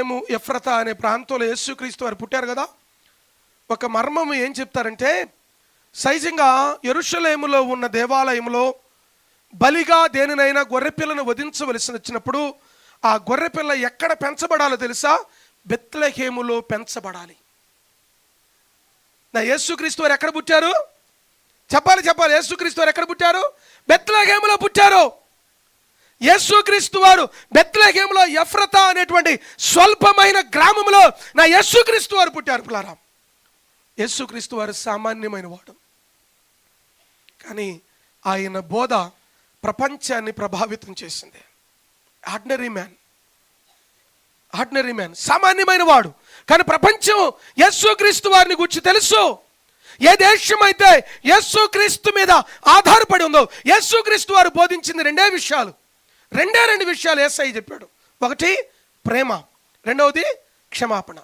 బెత్లహేము ఎఫ్రత అనే ప్రాంతంలో యేసుక్రీస్తు వారు పుట్టారు కదా. ఒక మర్మము ఏం చెప్తారంటే సైజంగా ఎరుషలేములో ఉన్న దేవాలయంలో బలిగా దేనినైనా గొర్రెపిల్లను వధించవలసి వచ్చినప్పుడు ఆ గొర్రెపిల్ల ఎక్కడ పెంచబడాలో తెలుసా? బెత్లహేములో పెంచబడాలి. నా యేసుక్రీస్తు వారు ఎక్కడ పుట్టారు? చెప్పాలి చెప్పాలి. యేసుక్రీస్తు వారు ఎక్కడ పుట్టారు? బెత్లహేములో పుట్టారు. యేసుక్రీస్తు వారు బెత్లహేములో ఎఫ్రత అనేటువంటి స్వల్పమైన గ్రామంలో నా యేసుక్రీస్తు వారు పుట్టారు పులారా యేసుక్రీస్తు వారు సామాన్యమైన వాడు. కానీ ఆయన బోధ ప్రపంచాన్ని ప్రభావితం చేసింది. Ordinary man. Ordinary man. సామాన్యమైన వాడు. కానీ ప్రపంచం యేసుక్రీస్తు వారిని గురించి తెలుసు. ఏ దేశం అయితే యేసుక్రీస్తు మీద ఆధారపడి ఉందో యేసుక్రీస్తు వారు బోధించింది రెండే విషయాలు. రెండే రెండు విషయాలు ఏసై చెప్పాడు. ఒకటి ప్రేమ రెండవది క్షమాపణ.